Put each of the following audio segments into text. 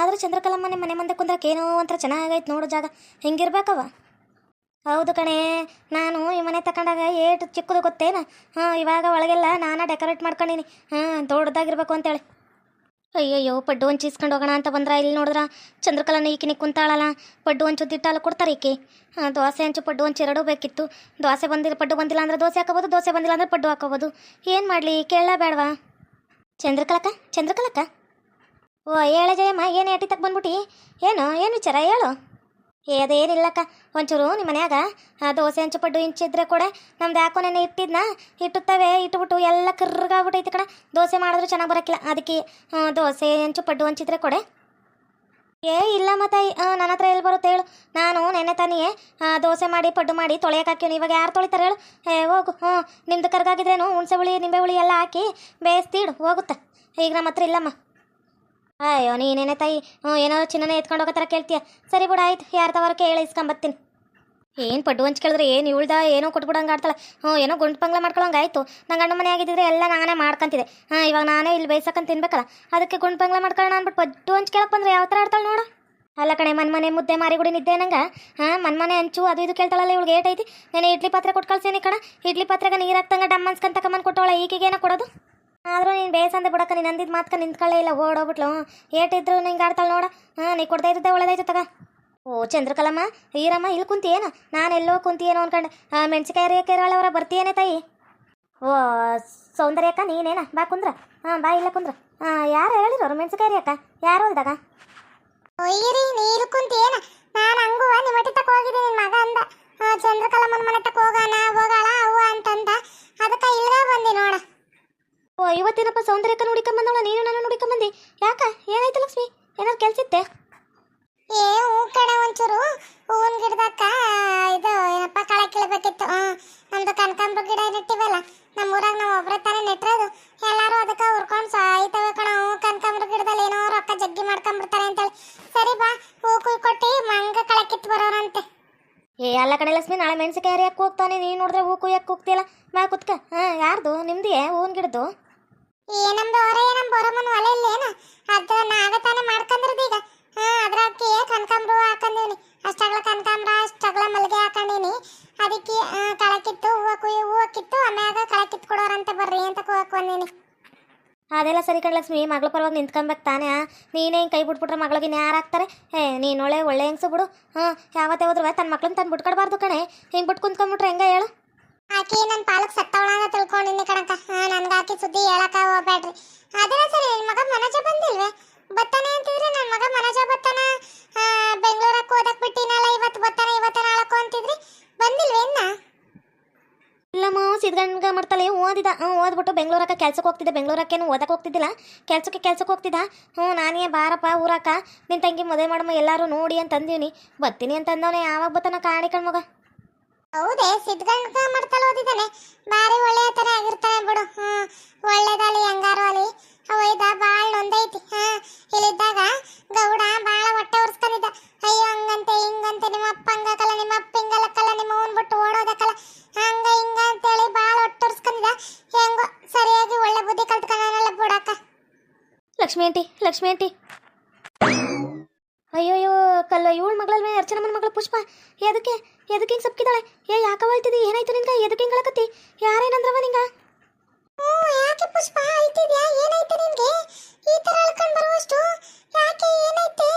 ಆದ್ರೆ ಚಂದ್ರಕಲಮ್ಮನೆ ಮನೆ ಮುಂದೆ ಕುಂದ್ರಕ್ಕೆ ಏನೋ ಒಂಥರ ಚೆನ್ನಾಗೈತೆ ನೋಡೋ ಜಾಗ. ಹೆಂಗಿರ್ಬೇಕವ? ಹೌದು ಕಣೆ, ನಾನು ಈ ಮನೆ ತಕೊಂಡಾಗ ಏಟು ಚಿಕ್ಕದು ಗೊತ್ತೇನ? ಹಾಂ ಇವಾಗ ಒಳಗೆಲ್ಲ ನಾನಾ ಡೆಕೋರೇಟ್ ಮಾಡ್ಕೊಂಡಿನಿ. ಹಾಂ ದೊಡ್ಡದಾಗಿರ್ಬೇಕು ಅಂತೇಳಿ. ಅಯ್ಯಯ್ಯೋ ಪಡ್ಡು ಹಂಚು ಇಸ್ಕೊಂಡು ಹೋಗೋಣ ಅಂತ ಬಂದ್ರ ಇಲ್ಲಿ ನೋಡಿದ್ರ ಚಂದ್ರಕಲನ ಈಕಿನಿ ಕುಂತಾಳಲ್ಲ ಪಡ್ಡು ಹಂಚು ದಿಟ್ಟಾಲ ಕೊಡ್ತಾರೆ ಈಕೆ ಹಾಂ ದೋಸೆ ಹಂಚು ಪಡ್ಡು ಹಂಚು ಎರಡೂ ಬೇಕಿತ್ತು ದೋಸೆ ಬಂದಿಲ್ಲ ಪಡ್ಡು ಬಂದಿಲ್ಲ ಅಂದ್ರೆ ದೋಸೆ ಹಾಕೋಬೋದು ದೋಸೆ ಬಂದಿಲ್ಲ ಅಂದ್ರೆ ಪಡ್ಡು ಹಾಕೋಬೋದು ಏನು ಮಾಡಲಿ ಕೇಳಲೇ ಬೇಡವಾ ಚಂದ್ರಕಲಕ್ಕ ಚಂದ್ರಕಲಕ್ಕ ಓ ಹೇಳ ಜಯಮ್ಮ ಏನು ಏಟಿ ತಕ್ಕ ಬಂದ್ಬಿಟ್ಟು ಏನು ಏನು ವಿಚಾರ ಹೇಳು ಏ ಅದೇನಿಲ್ಲಕ್ಕ ಒಂಚೂರು ನಿಮ್ಮ ಮನ್ಯಾಗ ದೋಸೆ ಹಂಚು ಪಡ್ಡು ಇಂಚಿದ್ರೆ ಕೂಡ ನಮ್ದು ಯಾಕೋ ನೆನೆ ಇಟ್ಟಿದ್ನ, ಇಟ್ಟುತ್ತವೆ ಇಟ್ಬಿಟ್ಟು ಎಲ್ಲ ಕರ್ರಗಾಗ್ಬಿಟ್ಟೈತಿ ಕಣ. ದೋಸೆ ಮಾಡಿದ್ರು ಚೆನ್ನಾಗಿ ಬರೋಕ್ಕಿಲ್ಲ ಅದಕ್ಕೆ ದೋಸೆ ಹಂಚು ಪಡ್ಡು ಹಂಚಿದ್ರೆ ಕೊಡೆ. ಏ, ಇಲ್ಲ ಮತ್ತೆ ನನ್ನ ಹತ್ರ ಎಲ್ಲಿ ಬರುತ್ತೆ ಹೇಳು. ನಾನು ನೆನೆ ತಾನಿಯೇ ದೋಸೆ ಮಾಡಿ, ಪಡ್ಡು ಮಾಡಿ ತೊಳೆಯಕ್ಕೆ ಹಾಕಿವ್ನಿ ಇವಾಗ ಯಾರು ತೊಳಿತಾರೆ ಹೇಳು. ಏ, ಹೋಗು. ಹ್ಞೂ, ನಿಮ್ದು ಕರ್ಗಾಗಿದ್ರೇನು, ಹುಣಸೆ ಹುಳಿ, ನಿಂಬೆ ಹುಳಿ ಎಲ್ಲ ಹಾಕಿ ಬೇಯಿಸ್ತೀಡು, ಹೋಗುತ್ತೆ. ಈಗ ನಮ್ಮ ಹತ್ರ ಇಲ್ಲಮ್ಮ. ಅಯ್ಯೋ, ನೀನೇನೆ ತಾಯಿ? ಹ್ಞೂ ಏನೋ ಚಿನ್ನನೇ ಎತ್ಕೊಂಡು ಹೋಗೋ ಥರ ಕೇಳ್ತೀಯ? ಸರಿ ಬಿಡು, ಆಯ್ತು. ಯಾರ ತವರ ಕೇಳಿ ಇಸ್ಕೊಂಬತ್ತೀನಿ. ಏನು ಪಡ್ಡು ಹಂಚ್ ಕೇಳಿದ್ರೆ ಏನು ಇವಳ್ದ, ಏನೋ ಕೊಟ್ಬಿಡಂಗೆ ಆಡ್ತಾಳೆ. ಹ್ಞೂ ಏನೋ ಗುಂಡು ಪಂಗ್ಲ ಮಾಡ್ಕೊಳಂಗೆ ಆಯಿತು. ನಂಗೆ ಗಂಡ ಮನೆ ಆಗಿದ್ದಿದ್ರೆ ಎಲ್ಲ ನಾನೇ ಮಾಡ್ಕೊಂತಿದ್ದೆ. ಹಾಂ ಇವಾಗ ನಾನೇ ಇಲ್ಲಿ ಬೇಯ್ಸಕ್ಕಂತ ತಿನ್ಬೇಕಲ್ಲ. ಅದಕ್ಕೆ ಗುಂಡು ಪಂಗ್ಲ ಮಾಡ್ಕೊಳ್ಳೋಣ ಅಂದ್ಬಿಟ್ಟು ಪಡ್ಡು ಹಂಚ್ ಕೇಳಕ್ಕೆ ಬಂದ್ರೆ ಯಾವ ಥರ ಆಡ್ತಾಳೆ ನೋಡು. ಅಲ್ಲ ಕಣೆ, ಮನ್ ಮನೆ ಮುದ್ದೆ ಮಾರಿಗುಡಿ ನಿದ್ದೆ ನಂಗೆ? ಹಾಂ ಮನ್ ಮನೆ ಹಂಚು ಅದು ಇದು ಕೇಳ್ತಾಳಲ್ಲ ಇವಳಿಗೆ ಏಟೈತಿ? ನಾನು ಇಡ್ಲಿ ಪಾತ್ರೆ ಕೊಟ್ಟು ಕಣ. ಇಡ್ಲಿ ಪಾತ್ರೆಗೆ ನೀರು ಹಾಕ್ತಂಗೆ ಡಮ್ ಕಮ್ಮನ್ ಕೊಟ್ಟವಳ ಏನೋ ಕೊಡೋದು? ಆದರೂ ನೀನು ಬೇಸಂದ ಬಿಡಕ್ಕ, ನೀನು ಅಂದಿದ್ದು ಮಾತ್ಕ ನಿಂತ್ಕೊಳ್ಳೇ ಇಲ್ಲ, ಓಡೋಗ್ಬಿಟ್ಲು. ಏಟಿದ್ರು ನಿಂಗೆ ಆಡ್ತಾಳೆ ನೋಡ. ಹಾಂ, ನೀ ಕೊಡ್ತಾ ಇದ್ದೆ ಒಳ್ಳೇದಾಯ್ತು ತಗ. ಓ, ಚಂದ್ರಕಲಮ್ಮ, ಈರಮ್ಮ ಇಲ್ಲಿ ಕುಂತಿಯೇನು? ನಾನು ಎಲ್ಲೋ ಕುಂತಿಯೇನೋ ಅನ್ಕೊಂಡು. ಮೆಣಸಿಕಾಯಿ ಅವರ ಬರ್ತೀಯೇನೆ ತಾಯಿ? ಓ ಸೌಂದರ್ಯಕ್ಕ ನೀನೇನ? ಬಾ ಕುಂದ್ರ. ಹಾಂ, ಬಾ ಇಲ್ಲ ಕುಂದ್ರ. ಹಾಂ ಯಾರು ಹೇಳಿರೋರು ಮೆಣಸಿಕಾಯಿ ಅಕ್ಕ ಯಾರು ಹೊಲ್ದಾಗ ಒಯ್ಯಿರಿ ನೀರು ಕುಂತೇನ ನಾನು ಹಂಗುವ ನಿಮ್ಮ ಮಗ ಅಂದ. ಚಂದ್ರಕಲಮ್ಮನ ಮನೆ ಹೋಗೋಣ, ಹೋಗಾಳ, ಅವ್ವ ಅಂತಂದ ಅದಕ್ಕೆ ಇಲ್ಗ ಬಂದಿ ನೋಡ ಓ ಇವತ್ತಿನಪ್ಪ ಸೌಂದರ್ಯಕ್ಕ ನೋಡಿಕೊಂಬಂದವಳ ನೀನು ನಾನು ನೋಡಿಕೊಂಬಂದಿ ಯಾಕ? ಏನಾಯ್ತು ಲಕ್ಷ್ಮಿ? ಏನಾದ್ರು ಕೆಲ್ಸಿತ್ತೆ ಏ ಹೂ ಕಡೆ ಒಂಚೂರು. ಹೂವಿನ ಗಿಡದಕ್ಕ ಇದು ಏನಪ್ಪ ಕಳೆ ಕೀಳ್ಬೇಕಿತ್ತು. ನಮ್ದು ಕನಕಾಂಬ್ರ ಗಿಡ ನೆಟ್ಟಿವಲ್ಲ ನಮ್ಮ ಊರಾಗ ನಾವು ಒಬ್ಬರೇ ತಾನೇ ನೆಟ್ಟಿರೋದು. ಎಲ್ಲಾರು ಅದಕ್ಕೆ ಹುರ್ಕೊಂಡು ಸಾಯ್ತವೆ ಕಣ. ಹೂ ಕನಕಾಂಬ್ರ ಗಿಡದಲ್ಲಿ ಏನೋ ರೊಕ್ಕ ಜಗ್ಗಿ ಮಾಡ್ಕೊಂಡ್ಬಿಡ್ತಾರೆ ಅಂತೇಳಿ. ಸರಿ ಬಾ ಹೂ ಕುಯ್ ಕೊಟ್ಟು ಮಂಗ ಕಳೆ ಕಿತ್ತು ಬರೋರಂತೆ. ಏ ಎಲ್ಲ ಕಡೆ ಲಕ್ಷ್ಮಿ ನಾಳೆ ಮೆಣಸಿಕಾಯಿ ಹರಿಯಕ್ಕೆ ಹೋಗ್ತಾನೆ. ನೀನು ನೋಡಿದ್ರೆ ಹೂ ಕುಯ್ಯಕ್ಕೆ ಹೋಗ್ತಿಲ್ಲ ಬಾ ಕುತ್ಕ. ಹಾಂ ಯಾರ್ದು? ನಿಮ್ದಿಯೇ? ಹೂವಿನ ಗಿಡದ್ದು? ಈ ನಮ್ದು ಅವರೇ ನಮ್ಮ ಬರೋಮನ್ ಒಲೆ ಇಲ್ಲೇನ ಅದ ನಾಗ ತಾನೇ ಮಾಡ್ಕೊಂಡ್ರದ್ದು ಈಗ. ಹಾ ಅದ್ರಾಕಿ ಕನಕಾಂಬ್ರು ಹಾಕೊಂಡಿವ್ನಿ ಅಷ್ಟಗಳ ಕನಕಾಂಬ್ರ ಅಷ್ಟಗಳ ಮಲ್ಗೆ ಹಾಕೊಂಡಿನಿ ಅದಕ್ಕೆ ಕಳಕಿತ್ತು ಕಳೆ ಕಿತ್ತು ಹೂವು ಕುಯ್ಯಿ ಹೂವು ಕಿತ್ತು ಆಮ್ಯಾಗ ಕಳೆ ಕೊಡೋರಂತ ಬರ್ರಿ ಅಂತ ಕೂಗಕ್ ಬಂದೀನಿ ಅದೆಲ್ಲ ಸರಿ ಕಣ್ ಲಕ್ಷ್ಮಿ ಮಗಳ ಪರವಾಗಿ ನಿಂತ್ಕೊಬೇಕು ತಾನೇ ನೀನೇ ಹಿಂಗೆ ಕೈ ಬಿಟ್ಬಿಟ್ರೆ ಮಗಳಿಗೆ ಯಾರು ಹಾಕ್ತಾರೆ? ಏ ನೀನು ಒಳ್ಳೆ ಒಳ್ಳೆ ಹೆಂಗ್ಸು ಬಿಡು. ಹಾಂ ಯಾವತ್ತೇ ಹೋದ್ರು ತನ್ನ ಮಕ್ಳನ್ನ ತಂದು ಬಿಟ್ಕೊಡ್ಬಾರ್ದು ಕಣೆ. ಹಿಂಗೆ ಬಿಟ್ಟು ಕುಂತ್ಕೊಂಡ್ಬಿಟ್ರೆ ಹೆಂಗೆ ಹೇಳು? ಆಕೆ ನನ್ನ ಪಾಲಕ್ ಅಂತ ತಿಳ್ಕೊಂಡಿನಿ ಕಣಕ್ಕ. ನನ್ಗ ಆಕಿ ಸುದ್ದಿ ಹೇಳಕ ಹೋಗ್ಬೇಡ್ರಿ. ಅದೇ ಸರಿ, ನಿನ್ ಮಗ ಮನೋಜ ಬಂದಿಲ್ವೇ? ಬತ್ತಾನೆ ಅಂತಿದ್ರೆ ನನ್ನ ಮಗ ಮನೋಜ ಬತ್ತಾನ ಬೆಂಗಳೂರಕ್ಕೆ ಓದಕ್ ಬಿಟ್ಟಿನಲ್ಲ ಇವತ್ತು ಬತ್ತಾನೆ ಇವತ್ತು ನಾಳಕ್ಕೂ ಅಂತಿದ್ರಿ? ಬಂದಿಲ್ವೇ ಇನ್ನ? ಇಲ್ಲಮ್ಮ ಸಿದ್ಧಗಂಗ ಮಾಡ್ತಾಳೆ ಓದಿದ. ಹ್ಞೂ ಓದ್ಬಿಟ್ಟು ಬೆಂಗಳೂರಕ್ಕೆ ಕೆಲ್ಸಕ್ಕೆ ಹೋಗ್ತಿದ್ದೆ. ಬೆಂಗಳೂರಕ್ಕೇನು ಓದಕ್ಕೆ ಹೋಗ್ತಿದ್ದಿಲ್ಲ. ಕೆಲ್ಸಕ್ಕೆ ಕೆಲ್ಸಕ್ಕೆ ಹೋಗ್ತಿದ್ದ. ಹ್ಞೂ, ನಾನೇ ಬಾರಪ್ಪ ಊರಕ್ಕ. ನಿನ್ನ ತಂಗಿ ಮದುವೆ ಮಾಡಮ್ಮ ಎಲ್ಲರೂ ನೋಡಿ ಅಂತ ಬರ್ತೀನಿ ಅಂತ ಅಂದವನೆ. ಯಾವಾಗ ಬತ್ತಾನ ಕಾಣಿ ಕಣ್ಮಗ. ಹೌದೇ, ಸಿದ್ಧಗಂಗ ಮಾಡ್ತಲ್ಲ ಓದಿದ್ದಾನೆ. ಬಾರಿ ಒಳ್ಳೆಯ ತರ ಆಗಿರ್ತಾನೆ ಬಿಡು. ಹ್ಮ್ ಒಳ್ಳೇದಾಲಿ ಹೆಂಗಾರು ಅಲ್ಲಿ. ಒಯ್ದ ಬಾಳ್ ನೊಂದೈತಿ. ಹಾ ಇಲ್ಲಿದ್ದಾಗ ಗೌಡ ಬಾಳ ಹೊಟ್ಟೆ ಉರ್ಸ್ಕೊಂಡಿದ್ದ. ಅಯ್ಯೋ, ಹಂಗಂತೆ, ಹಿಂಗಂತೆ, ನಿಮ್ಮ ಅಪ್ಪ ಹಂಗಕಲ್ಲ, ನಿಮ್ಮ ಅಪ್ಪ ಹಿಂಗಲಕ್ಕಲ್ಲ, ನಿಮ್ಮ ಬಿಟ್ಟು ಓಡೋದಕ್ಕಲ್ಲ. ಹಂಗ, ಹಿಂಗ ಅಂತೇಳಿ ಬಾಳ ಹೊಟ್ಟೆ ಉರ್ಸ್ಕೊಂಡಿದ್ದ. ಹೆಂಗೋ, ಸರಿಯಾಗಿ ಒಳ್ಳೆ ಬುದ್ಧಿ ಕಲ್ತ್ಕೊಂಡಲ್ಲ ಬಿಡಕ್ಕ. ಲಕ್ಷ್ಮಿ ಆಂಟಿ ಲಕ್ಷ್ಮಿ ಆಂಟಿ ಅಯ್ಯೋಯ್ಯೋ ಕಲ್ಲ ಇವಳ ಮಗಳಲ್ವೇ ಅರ್ಚನಮ್ಮನ ಮಗಳು ಪುಷ್ಪ ಎದಕ್ಕೆ ಎದಕ್ಕೆ ಹಿಂಗೆ ಸಪ್ಕಿದಾಳೆ ಏ ಯಾಕ ಹೋಯ್ತಿದಿ ಏನಾಯ್ತು ನಿನ್ಗ ಎದಕ್ಕೆ ಹಿಂಗೆ ಹೇಳಕತ್ತಿ ಯಾರೇನಂದ್ರವ ನಿಂಗ ಹ್ಞೂ ಯಾಕೆ ಪುಷ್ಪ ಆಯ್ತಿದ್ಯಾ ಏನಾಯ್ತು ನಿನ್ಗೆ ಈ ತರ ಹೇಳ್ಕೊಂಡ್ ಬರುವಷ್ಟು ಯಾಕೆ ಏನಾಯ್ತೆ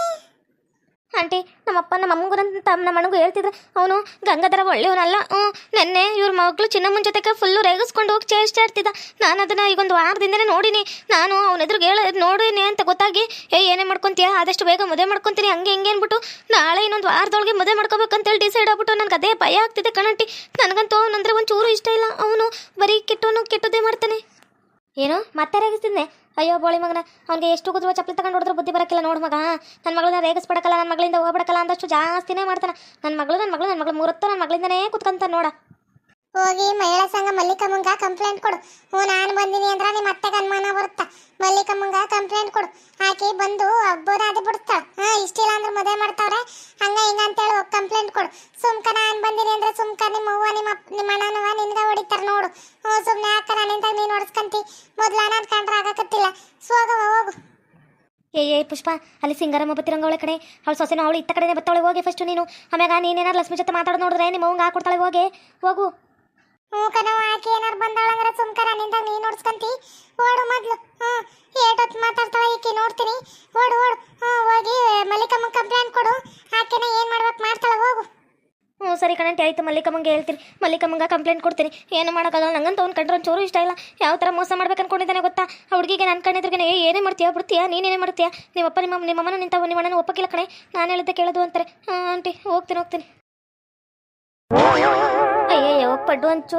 ಆಂಟಿ ನಮ್ಮಪ್ಪ ನಮ್ಮ ಅಮ್ಮಂಗುರಂತ ನಮ್ಮ ಅಣ್ಣಗೂ ಹೇಳ್ತಿದ್ರು. ಅವನು ಗಂಗಾಧರ ಒಳ್ಳೆಯವನಲ್ಲ. ಹ್ಞೂ ನೆನ್ನೆ ಇವ್ರ ಮಗಳು ಚಿನ್ನಮ್ಮನ ಜೊತೆಗೆ ಫುಲ್ಲು ರೇಗಿಸ್ಕೊಂಡು ಹೋಗಿ ಚೇಷ್ಟಾಡ್ತಿದ್ದ ನಾನು ಅದನ್ನು ಈಗ ಒಂದು ವಾರದಿಂದನೇ ನೋಡಿನಿ. ನಾನು ಅವನ ಎದುರಿಗೆ ಹೇಳ, ನೋಡಿನಿ ಅಂತ ಗೊತ್ತಾಗಿ, ಏ, ಏನೇ ಮಾಡ್ಕೊಂತೀಯ? ಆದಷ್ಟು ಬೇಗ ಮದುವೆ ಮಾಡ್ಕೊಂತೀನಿ. ಹಂಗೆ ಹಿಂಗೆ ಅಂದ್ಬಿಟ್ಟು ನಾಳೆ ಇನ್ನೊಂದು ವಾರದೊಳಗೆ ಮದುವೆ ಮಾಡ್ಕೋಬೇಕಂತೇಳಿ ಡಿಸೈಡ್ ಆಗ್ಬಿಟ್ಟು ನನಗೆ ಅದೇ ಭಯ ಆಗ್ತಿದೆ ಕಣಂಟಿ. ನನಗಂತೂ ಅವನಂದ್ರೆ ಒಂಚೂರು ಚೂರು ಇಷ್ಟ ಇಲ್ಲ. ಅವನು ಬರೀ ಕೆಟ್ಟವನು ಕೆಟ್ಟದೇ ಮಾಡ್ತಾನೆ. ಏನು ಮತ್ತೆ ರೇಗಿಸ್ತಿದ್ನೆ. ಅಯ್ಯೋ ಬೋಳಿ ಮಗನ, ಅವ್ನಿಗೆ ಎಷ್ಟು ಕುದುವ ಚಪ್ಪಲಿ ತಗೊಂಡು ಹೊಡೆದ್ರೆ ಬುದ್ಧಿ ಬರಕ್ಕಿಲ್ಲ ನೋಡು ಮಗ. ನನ್ನ ಮಗಳನ್ನ ರೇಗಿಸ್ಬಿಡಕಲ್ಲ ನನ್ನ ಮಗಳಿಂದ ಹೋಗ್ಬಿಡಕಲ್ಲ ಅಂದಷ್ಟು ಜಾಸ್ತಿನೇ ಮಾಡ್ತಾನೆ. ನನ್ನ ಮಗಳು ನನ್ನ ಮಗಳು ನನ್ನ ಮಗಳು ಮೂರತ್ತು ನನ್ನ ಮಗಳಿಂದನೇ ಕುತ್ಕಂತ ನೋಡ. ಹೋಗಿ ಮಹಿಳಾ ಸಂಘ ಮಲ್ಲಿಕಮ್ಮಂಗ ಕಂಪ್ಲೇಂಟ್ ಕೊಡು. ಹ್ಞೂ, ನಾನು ಬಂದಿನಿ ಅಂದ್ರೆ ನಿಮ್ಮ ಅತ್ತೆಗೆ ಅನುಮಾನ ಬರುತ್ತಾ? ಮಲ್ಲಿಕಮ್ಮಂಗ ಕಂಪ್ಲೇಂಟ್ ಕೊಡು. ಆಕೆ ಬಂದು ಹಬ್ಬದಾದಿ ಬಿಡ್ತಾಳ. ಹಾಂ, ಇಷ್ಟಿಲ್ಲ ಅಂದ್ರೆ ಮದುವೆ ಮಾಡ್ತಾವ್ರೆ. ಹಂಗ ಹಿಂಗ ಅಂತೇಳಿ ಕಂಪ್ಲೇಂಟ್ ಕೊಡು. ಸುಮ್ಕ ನಾನು ಬಂದಿನಿ ಅಂದ್ರೆ ಸುಮ್ಕ ನಿಮ್ಮ ಅವ್ವ ನಿಮ್ಮ ನಿಮ್ಮ ಅಣ್ಣನವ ನಿನ್ಗೆ ಹೊಡಿತಾರೆ ನೋಡು. ಹ್ಞೂ ಸುಮ್ಮನೆ ಯಾಕ ನಾನಿಂದ ನೀನು ಹೊಡ್ಸ್ಕಂತಿ? ಮೊದಲು ನಾನು ಕಂಡ್ರೆ ಆಗಕತ್ತಿಲ್ಲ. ಹೋಗವ ಹೋಗು ಏ ಏ ಪುಷ್ಪ, ಅಲ್ಲಿ ಸಿಂಗರಮ್ಮ ಬತ್ತಿರಂಗ ಅವಳ ಕಡೆ. ಅವಳು ಸೊಸೆನ ಅವಳು ಇತ್ತ ಕಡೆನೇ ಬತ್ತವಳೆ, ಹೋಗಿ ಫಸ್ಟ್ ನೀನು. ಆಮ್ಯಾಗ ನೀನೇನಾರು ಲಕ್ಷ್ಮಿ ಜೊತೆ ಮಾತಾಡೋದು ನೋಡಿದ್ರೆ ನಿಮ್ಮ ಹಂಗೆ ಹಾಕೊಡ್ತಾಳೆ, ಹೋಗಿ. ಹೋಗು. ಹ್ಞೂ ಕಣವ ಆಕೆ ಏನಾರು ಬಂದಾಳಂದ್ರೆ ಸುಮ್ಕರ ನಿಂದ ನೀ ನೋಡ್ಸ್ಕಂತಿ ಓಡು ಮೊದ್ಲು. ಹ್ಞೂ, ಏಟೊತ್ತು ಮಾತಾಡ್ತಾಳ ಈಕೆ, ನೋಡ್ತೀನಿ. ಓಡು ಓಡು. ಹ್ಞೂ, ಹೋಗಿ ಮಲ್ಲಿಕಮ್ಮ ಕಂಪ್ಲೇಂಟ್ ಕೊಡು. ಆಕೆನ ಏನು ಮಾಡ್ಬೇಕು ಮಾಡ್ತಾಳೆ, ಹೋಗು. ಹ್ಞೂ, ಸರಿ ಕಣಂಟಿ, ಆಯಿತು, ಮಲ್ಲಿಕಮ್ಮಂಗೆ ಹೇಳ್ತೀನಿ. ಮಲ್ಲಿಕಮ್ಮಂಗೆ ಕಂಪ್ಲೇಂಟ್ ಕೊಡ್ತೀನಿ. ಏನು ಮಾಡೋಕ್ಕಾಗಲ್ಲ, ನಂಗಂತ ಅವ್ನು ಕಂಡ್ರೆ ಒಂಚೂರು ಇಷ್ಟ ಇಲ್ಲ. ಯಾವ ಥರ ಮೋಸ ಮಾಡ್ಬೇಕು ಅನ್ಕೊಂಡಿದ್ದಾನೆ ಗೊತ್ತಾ? ಆ ಹುಡುಗಿಗೆ ನನ್ನ ಕಣ್ಣಿದ್ರಿಗೆ ಏನೇ ಮಾಡ್ತೀಯಾ, ಬಿಡ್ತೀಯಾ? ನೀನೇನೇ ಮಾಡ್ತೀಯಾ? ನಿಮ್ಮಪ್ಪ, ನಿಮ್ಮ, ನಿಮ್ಮಮ್ಮನ ನಿಂತ ನಿಮ್ಮ ಅಣ್ಣನ ಒಪ್ಪಕ್ಕಿಲ್ಲ ಕಣೆ. ನಾನು ಹೇಳಿದ್ದೆ ಕೇಳೋದು ಅಂತಾರೆ. ಹಾಂ ಆಂಟಿ, ಹೋಗ್ತೀನಿ ಹೋಗ್ತೀನಿ. ಅಯ್ಯಯ್ಯೋ ಪಡ್ಡು ಹಂಚು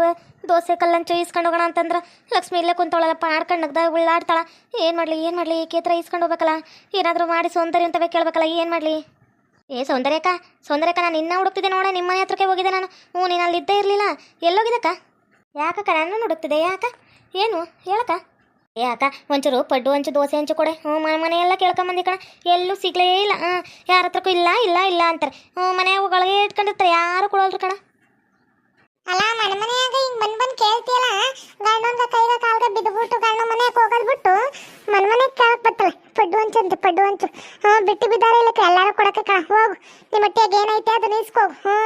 ದೋಸೆ ಕಲ್ಲಂಚು ಈಸ್ಕೊಂಡು ಹೋಗೋಣ ಅಂತಂದ್ರೆ ಲಕ್ಷ್ಮಿ ಇಲ್ಲೇ ಕುಂತೊಳಲ್ಲಪ್ಪ ಆಡ್ಕೊಂಡು ನಗ್ದಾಗ ಉಳ್ಳಾಡ್ತಾಳ. ಏನು ಮಾಡಲಿ ಏನು ಮಾಡಲಿ ಈಕೆ ಹತ್ರ ಈಸ್ಕೊಂಡು ಹೋಗ್ಬೇಕಲ್ಲ? ಏನಾದರೂ ಮಾಡಿ ಸೌಂದರ್ಯ ಅಂತವೇ ಕೇಳ್ಬೇಕಲ್ಲ, ಏನು ಮಾಡಲಿ? ಏ ಸೌಂದರ್ಯಕ್ಕ ಸೌಂದರ್ಯಕ್ಕ ನಾನು ಇನ್ನೂ ಹುಡುಕ್ತಿದ್ದೆ ನೋಡ ನಿಮ್ಮ ಮನೆ ಹತ್ರಕ್ಕೆ ಹೋಗಿದ್ದೆ ನಾನು. ಹ್ಞೂ, ನೀನು ಅಲ್ಲಿ ಇದ್ದೇ ಇರಲಿಲ್ಲ. ಎಲ್ಲೋಗಿದ್ದಕ್ಕ? ಯಾಕಕ್ಕ ನಾನು ಹುಡುಕ್ತಿದ್ದೆ ಯಾಕ ಏನು, ಹೇಳಕ್ಕ? ಏ, ಅಕ್ಕ, ಒಂಚೂರು ಪಡ್ಡು ಹಂಚು ದೋಸೆ ಹಂಚು ಕೊಡೆ. ಹ್ಞೂ, ಮನೆ ಮನೆಯೆಲ್ಲ ಕೇಳ್ಕೊಂಬಂದಿ ಕಣ. ಎಲ್ಲೂ ಸಿಗ್ಲೇ ಇಲ್ಲ. ಹಾಂ ಯಾರ ಹತ್ರಕ್ಕೂ ಇಲ್ಲ ಇಲ್ಲ ಇಲ್ಲ ಅಂತಾರೆ. ಹ್ಞೂ, ಮನೆ ಒಳಗೆ ಇಟ್ಕೊಂಡಿರ್ತಾರೆ, ಯಾರು ಕೊಡೋಲ್ರಿ ಕಣ. ಅಲ್ಲ ಮನೆ ಮನೆಯಾಗ ಹಿಂಗ್ ಬಂದ್ ಬಂದ್ ಕೇಳ್ತಿಯಲ್ಲ, ಗಂಡೊಂದ ಕೈಗ ಕಾಲ್ಗ ಬಿದ್ದುಬಿಟ್ಟು ಗಂಡ ಮನೆಯಾಗ ಹೋಗೋದ್ ಬಿಟ್ಟು ಮನೆ ಮನೆಗೆ ಕೇಳಕ್ ಬರ್ತಾಳೆ ಪಡ್ಡು ಅಂತ, ಪಡ್ಡು ಹಂಚು ಹ್ಞೂ, ಬಿಟ್ಟು ಬಿದ್ದಾರೆ ಇಲ್ಲಕ್ಕೆ ಎಲ್ಲಾರು ಕೊಡಕ್ಕೆ ಕಣ ಹೋಗು. ನಿಮ್ಮ ಹೊಟ್ಟೆಗೆ ಏನೈತೆ ಅದನ್ನ ಇಸ್ಕೋಗು ಹ್ಞೂ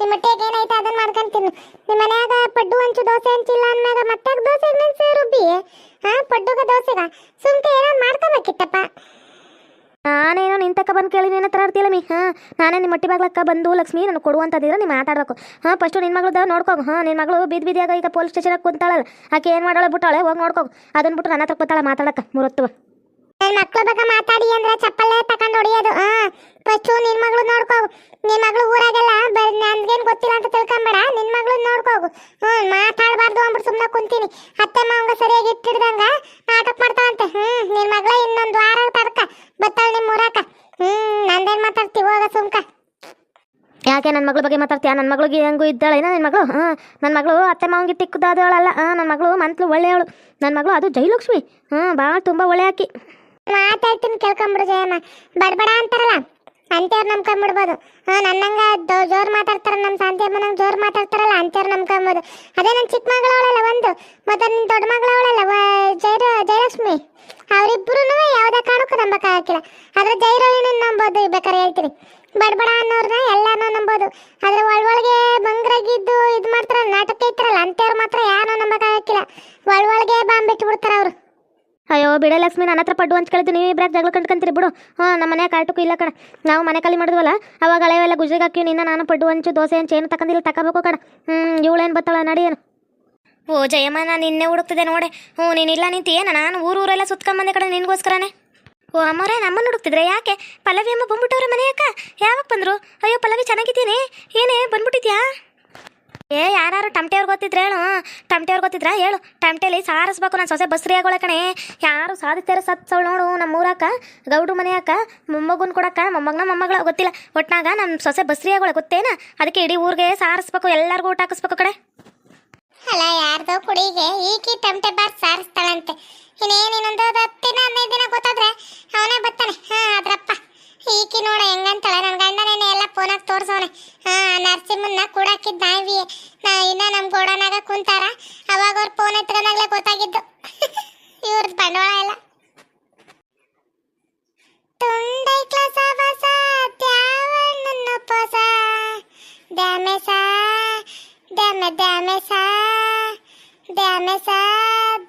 ನಿಮ್ಮ ಹೊಟ್ಟೆಗೆ ಏನೈತೆ ಅದನ್ನ ಮಾಡ್ಕೊಂತೀನಿ. ನಿಮ್ಮ ಮನ್ಯಾಗ ಪಡ್ಡು ಅಂಚು ದೋಸೆ ಅಂತಿಲ್ಲ ಅಂದ್ಮ್ಯಾಗ ಮತ್ತೆ ದೋಸೆ ರುಬ್ಬಿ ಹಾ, ಪಡ್ಡುಗ ದೋಸೆಗ. ಸುಮ್ಕೆ ಏನೋ ಮಾಡ್ಕೋಬೇಕಿತ್ತಪ್ಪ? ನಾನೇನೋ ನಿಂತಕ್ಕ ಬಂದು ಕೇಳಿ ನಿನ್ನ ಹತ್ರ ಆಡ್ತಿಲ್ಲ ಮೀ. ಹಾಂ, ನಾನೇ ನಿಮ್ಮ ಮಟ್ಟಿ ಬಾಗ್ಲಕ್ಕ ಬಂದು ಲಕ್ಷ್ಮಿ ನನಗೆ ಕೊಡುವಂಥದ್ದಿದ್ರೆ ನೀವು ಮಾತಾಡಬೇಕು. ಹಾಂ ಫಸ್ಟು ನಿನ್ನ ಮಗಳದ ನೋಡ್ಕೋಗು. ಹಾಂ ನಿನ್ನ ಮಗಳು ಬಿದ್ದು ಬೀದಿಯಾಗ ಈಗ ಪೊಲೀಸ್ ಸ್ಟೇಷನಾಗ ಕುಂತಾಳಲ್ಲ. ಆಕೆ ಏನು ಮಾಡೋಳೆ ಬಿಟ್ಟಾಳೆ, ಹೋಗಿ ನೋಡ್ಕೋಗು. ಅದನ್ನ ಬಿಟ್ಟು ನನ್ನ ಹತ್ರ ಕೂತಾಳೆ ಮಾತಾಡಕ್ಕೆ ಮುರತ್ತು. ನನ್ ಮಕ್ಳ ಬಗ್ಗೆ ಮಾತಾಡಿ ಅಂದ್ರೆ ಚಪ್ಪಲ್ಲೇ ತಕೊಂಡ್ ಹೊಡಿಯೋದು. ಹಾ ಫಸ್ಟು ನಿನ್ ಮಗಳು ನೋಡ್ಕೋ ನಿನ್ ಮಗಳು ಊರಾಗೆಲ್ಲ ನನ್ಗೇನ್ ಗೊತ್ತಿಲ್ಲ ಅಂತ ತಿಳ್ಕೊಂಬೇಡ ನಿನ್ ಮಗಳು ನೋಡ್ಕೋಗು ಹ್ಮ್ ಮಾತಾಡಬಾರ್ದು ಅಂದ್ಬಿಟ್ಟು ಸುಮ್ಮನೆ ಕುಂತೀನಿ ಅತ್ತೆ ಮಾವಂಗ ಸರಿಯಾಗಿ ಇಟ್ಟಿಡ್ದಂಗ ನಾಟಕ ಮಾಡ್ತಾವಂತೆ ಹ್ಮ್ ನಿನ್ ಮಗಳ ಇನ್ನೊಂದು ವಾರ ತಡ್ಕ ಬತ್ತಾಳ ನಿಮ್ ಊರಾಕ ಹ್ಮ್ ನಂದೇನ್ ಮಾತಾಡ್ತೀವಿ ಹೋಗ ಸುಮ್ಕ ಯಾಕೆ ಮಗಳ ಬಗ್ಗೆ ಮಾತಾಡ್ತೀಯ? ನನ್ನ ಮಗಳಿಗೆ ಹೆಂಗೂ ಏನ ನಿನ್ನ ಮಗಳು? ಹಾಂ ನನ್ನ ಮಗಳು ಅತ್ತೆ ಮಾವಂಗೆ ತಿಕ್ಕದಾದವಳಲ್ಲ ಹಾಂ ನನ್ನ ಮಗಳು ಮಂತ್ಲು ಒಳ್ಳೆಯವಳು. ನನ್ನ ಮಗಳು ಅದು ಜಯಲಕ್ಷ್ಮಿ. ಹಾಂ ಭಾಳ ತುಂಬ ಒಳ್ಳೆ ಹಾಕಿ ಮಾತಾಡ್ತೀನಿ ಕೇಳ್ಕೊಂಬಿಡು ಜಯಮ್ಮ. ಬಡಬಡ ಅಂತಾರಲ್ಲ? ಅಂತೇವ್ರು ನಂಬ್ಕೊಂಬಿಡ್ಬೋದು ಹಾಂ, ನನ್ನಂಗ ಜೋರು ಮಾತಾಡ್ತಾರೆ ಮಾತಾಡ್ತಾರ ನಮ್ಮ ಶಾಂತಿ ಅಮ್ಮನಂಗ್ ಜೋರು ಮಾತಾಡ್ತಾರಲ್ಲ ಅಂತೇವ್ರು ನಂಬ್ಕೊಂಬೋದು ಅದೇ ನನ್ನ ಚಿಕ್ಕ ಮಗಳವಳಲ್ಲ ಒಂದು. ಮತ್ತು ನನ್ನ ದೊಡ್ಡ ಮಗಳವಳಲ್ಲ ಜೈರ, ಜಯಲಕ್ಷ್ಮಿ? ಅವರಿಬ್ಬರು ಯಾವುದೇ ಕಾರಣಕ್ಕೂ ನಂಬಕ್ಕಾಗಿಲ್ಲ ಆದರೆ ಜೈರಳಿನ ನಂಬೋದು ಬೇಕಾದ್ರೆ ಹೇಳ್ತೀನಿ ಬಡಬಡ ಅನ್ನೋರ್ನ ಎಲ್ಲಾನು ನಂಬೋದು. ಆದ್ರೆ ಒಳಗೆ ಬಂಗ್ರಾಗಿದ್ದು ಇದು ಮಾಡ್ತಾರ ನಾಟಕ ಇತ್ತಾರಲ್ಲ ಅಂತೇವ್ರು ಮಾತ್ರ ಯಾರು ನಂಬಕ್ಕಾಗಿಲ್ಲ ಒಳಗೆ ಬಾಂಬ್ ಬಿಟ್ಬಿಡ್ತಾರ ಅವರು. ಅಯ್ಯೋ ಬಿಡ ಲಕ್ಷ್ಮಿ ನನ್ನ ಹತ್ರ ಪಡ್ಡು ಅಂತ ಕೇಳಿದ್ದು ನೀವು ಇಬ್ಬರಾಗ ಜಗಳ ಕಂಡ್ಕಂತೀರಿ ಬಿಡು. ಹಾಂ ನಮ್ಮ ಮನೆ ಕಾಟಕ್ಕೂ ಇಲ್ಲ ಕಣ. ನಾವು ಮನೆ ಖಾಲಿ ಮಾಡಿದ್ವಲ್ಲ ಅವಾಗ ಹಳೆವೆಲ್ಲ ಗುಜ್ರಿಗೆ ಹಾಕಿ ನಿನ್ನ ನಾನು ಪಡ್ಡು ಹಂಚು ದೋಸೆ ಹಂಚು ಏನು ತಗೊಂಡಿಲ್ಲ ತಗೋಬೇಕು ಕಣ. ಹ್ಞೂ ಇವಳೇನು ಬತ್ತಾಳ ನಡಿಯೇನು ಓ ಜಯಮ್ಮ ನಾನು ನಿನ್ನೆ ಹುಡುಕ್ತಿದ್ದೆ ನೋಡೆ. ಹ್ಞೂ ನೀನಿಲ್ಲ ನಿಂತೀಯೇನ ನಾನು ಊರೂರೆಲ್ಲ ಊರೆಲ್ಲ ಸುತ್ಕೊಂಬಂದೆ ಕಡೆ ನಿನಗೋಸ್ಕರನೇ. ಓ ಅಮ್ಮವ್ರೆ ನಮ್ಮನ್ನು ಹುಡುಕ್ತಿದ್ರೆ? ಯಾಕೆ? ಪಲ್ಲವಿ ಅಮ್ಮ ಬಂದ್ಬಿಟ್ಟವ್ರ ಮನೆ ಅಕ್ಕ? ಯಾವಾಗ ಬಂದರು? ಅಯ್ಯೋ, ಪಲ್ಲವಿ ಚೆನ್ನಾಗಿದ್ದೀನಿ. ಏನೇ, ಬಂದ್ಬಿಟ್ಟಿದ್ಯಾ? ಏ ಯಾರು ಟಮಟೆಯವ್ರು ಗೊತ್ತಿದ್ರೆ ಹೇಳು. ಟಮಟೆಯವ್ರು ಗೊತ್ತಿದ್ರ? ಹೇಳು. ಟಮಟೆಲಿ ಸಾರಿಸ್ಬೇಕು, ನಾನು ಸೊಸೆ ಬಸ್ರಿ ಆಗೋಳೆ ಕಣೆ. ಯಾರು ಸಾಧಿಸ್ತಾರೆ ಸತ್ಸವ್ ನೋಡು ನಮ್ಮ ಊರಾಕ ಗೌಡ್ರು ಮನೆ ಅಕ್ಕ, ಮೊಮ್ಮಗುನ್ ಕೊಡಕ್ಕ ಮೊಮ್ಮಗನ ಮೊಮ್ಮಗಳ, ಗೊತ್ತಿಲ್ಲ. ಒಟ್ನಾಗ ನಮ್ಮ ಸೊಸೆ ಬಸ್ರಿ ಆಗೋಳೆ, ಗೊತ್ತೇನ? ಅದಕ್ಕೆ ಇಡೀ ಊರಿಗೆ ಸಾರಿಸ್ಬೇಕು, ಎಲ್ಲರಿಗೂ ಊಟ ಹಾಕಿಸ್ಬೇಕು ಕಡೆ ಅಲ್ಲ, ಯಾರ್ದೋ ಕುಡಿಗೆ ಈಕಿ ಟಮಟೆ ಬಾರ್ ಸಾರಿಸ್ತಾಳಂತೆ. ಇನ್ನೇನು ಇನ್ನೊಂದು ಹತ್ತು ದಿನ ಹದಿನೈದು ದಿನ ಗೊತ್ತಾದ್ರೆ ಗೋಡನಾಗ ಕುಂತಾರ. ಅವಾಗ ಅವ್ರ ಫೋನ್ ಎತ್ಕೊಂಡಾಗ್ಲೇ ಗೊತ್ತಾಗಿದ್ದು. ಇವ್ರದ್ದು ಬಂಡವಾಳ ಎಲ್ಲ ತುಂಡೈಕ್ಲ ಸವಸ ತ್ಯಾವಣ್ಣನ ಪೊಸ. ದ್ಯಾಮೆಸ ದ್ಯಾಮ ದ್ಯಾಮೆಸ ದ್ಯಾಮೆಸ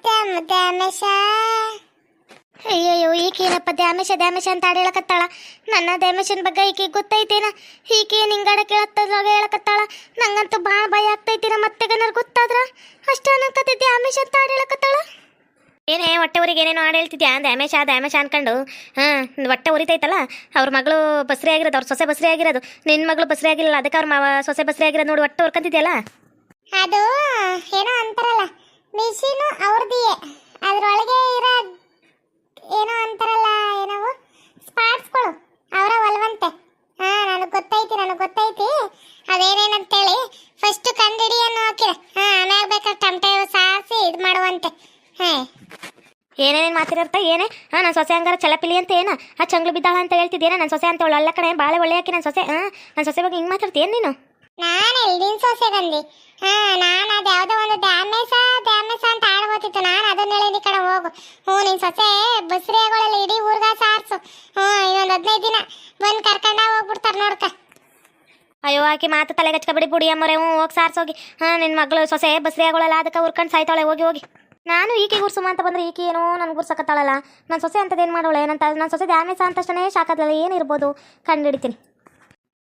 ದ್ಯಾಮ ದ್ಯಾಮೆಸ ಅಯ್ಯಯ್ಯೋ ಈಕೇನಪ್ಪ ದ್ಯಾಮೇಶ ದ್ಯಾಮೇಶ ಅಂತ ಹಾಡು ಹೇಳಕತ್ತಾಳ? ನನ್ನ ದ್ಯಾಮೇಶನ ಬಗ್ಗೆ ಈಕೆ ಗೊತ್ತೈತೇನ? ಈಕೆ ನಿಂಗಾಡ ಕೇಳತ್ತದಾಗ ಹೇಳಕತ್ತಾಳ? ನಂಗಂತೂ ಭಾಳ ಭಯ ಆಗ್ತೈತಿನ ಮತ್ತೆ ಗನರ್ ಗೊತ್ತಾದ್ರ? ಅಷ್ಟ ಅನ್ನಕತ್ತೆ ದ್ಯಾಮೇಶ ಅಂತ ಹಾಡು ಹೇಳಕತ್ತಾಳ? ಏನೇ ಹೊಟ್ಟೆ ಊರಿಗೆ ಏನೇನೋ ಹಾಡು ಹೇಳ್ತಿದ್ಯಾ? ದ್ಯಾಮೇಶ ದ್ಯಾಮೇಶ ಅನ್ಕೊಂಡು. ಹಾಂ ಹೊಟ್ಟೆ ಉರಿತೈತಲ್ಲ? ಅವ್ರ ಮಗಳು ಬಸ್ರಿ ಆಗಿರೋದು ಅವ್ರ ಸೊಸೆ ಬಸ್ರಿ ಆಗಿರೋದು. ನಿನ್ನ ಮಗಳು ಬಸ್ರಿ ಆಗಿಲ್ಲ ಅದಕ್ಕೆ ಅವ್ರ ಮಾವ ಸೊಸೆ ಬಸ್ರಿ ಆಗಿರೋದು ನೋಡಿ ಹೊಟ್ಟೆ ಉರ್ಕಂತಿದ್ಯಲ್ಲ? ಅದು ಏನೋ ಅಂತಾರಲ್ಲ ಮಿಷಿನು ಅವ್ರದಿಯೇ. ಅದ್ರೊಳಗೆ ಇರೋ ಏನೋ ಅಂತಾರಲ್ಲ, ಏನವು? ಸ್ಪಾಟ್ಸ್ಗಳು ಅವರ ಒಲ್ವಂತೆ. ಹಾ, ನನಗೆ ಗೊತ್ತೈತಿ ನನಗೆ ಗೊತ್ತೈತಿ. ಅದೇನೇನಂತೇಳಿ ಫಸ್ಟ್ ಕಂಡಿಡಿಯನ್ನು ಹಾಕಿರ ಹಾ, ಆಮ್ಯಾಗ ಬೇಕಾದ್ರೆ ಟಮಟೆ ಸಾಸಿ ಇದು ಮಾಡುವಂತೆ. ಹಾ. ಏನೇನೇನು ಮಾತಿರರ್ತ ಏನೇ? ಹಾಂ ನನ್ನ ಸೊಸೆ ಹಂಗಾರ ಚಲಪಿಲಿ ಅಂತ ಏನ? ಆ ಚಂಗ್ಳು ಬಿದ್ದಾಳ ಅಂತ ಹೇಳ್ತಿದ್ದೇನ ನನ್ನ ಸೊಸೆ ಅಂತ ಒಳ್ಳೆ ಕಣೆ ಭಾಳ ಒಳ್ಳೆ ಆಕಿ ನನ್ನ ಸೊಸೆ, ಹಾಂ ನನ್ನ ಸೊಸೆ ಬಗ್ಗೆ ಹಿಂಗೆ ಮಾತಾಡ್ತೀಯ ನೀನು? ನಾನು ದಿನ ಸೊಸೆ ಗಂದಿ ಹಾ, ನಾನು ಅದು ಯಾವುದೋ ಒಂದು ಡ್ಯಾಮೇಸ ಡ್ಯಾಮೇಸ ಅಂತ ಆಡ್ಬೋತಿತ್ತು. ನಾನು ಅದನ್ನ ಹೇಳಿದ ಕಡೆ ಹೋಗು. ಹ್ಞೂ ನಿನ್ನ ಸೊಸೆ ಬಸ್ರಿ ಆಗೋಳಲ್ಲ ಇಡೀ ಊರ್ಗ ಸಾರ್ಸು. ಹ್ಞೂ, ಇನ್ನೊಂದು ಹದಿನೈದು ದಿನ ಬಂದು ಕರ್ಕೊಂಡ ಹೋಗ್ಬಿಡ್ತಾರೆ ನೋಡ್ಕ. ಅಯ್ಯೋ, ಆಕೆ ಮಾತು ತಲೆಗೆ ಹಚ್ಕೊಬಿಡಿ ಬುಡಿ ಅಮ್ಮರೆ. ಹ್ಞೂ, ಹೋಗಿ ಸಾರ್ಸೋಗಿ ಹಾಂ ನಿನ್ನ ಮಗಳು ಸೊಸೆ ಬಸ್ರಿ ಆಗೋಳಲ್ಲ ಅದಕ್ಕೆ ಉರ್ಕೊಂಡು ಸಾಯ್ತಾಳೆ. ಹೋಗಿ ಹೋಗಿ. ನಾನು ಈಕೆ ಗುರ್ಸುಮ ಅಂತ ಬಂದರೆ ಈಕೆ ಏನೋ ನನ್ಗೆ ಗುರ್ಸಕತ್ತಾಳಲ್ಲ. ನನ್ನ ಸೊಸೆ ಅಂತದೇನು ಮಾಡೋಳೆ? ನನ್ನ ನನ್ನ ಸೊಸೆ ಡ್ಯಾಮೇಜ್ ಅಂತಷ್ಟೇ ಇರ್ಬೋದು? ಏನಿರ್ಬೋದು ಕಂಡುಹಿಡಿತೀನಿ.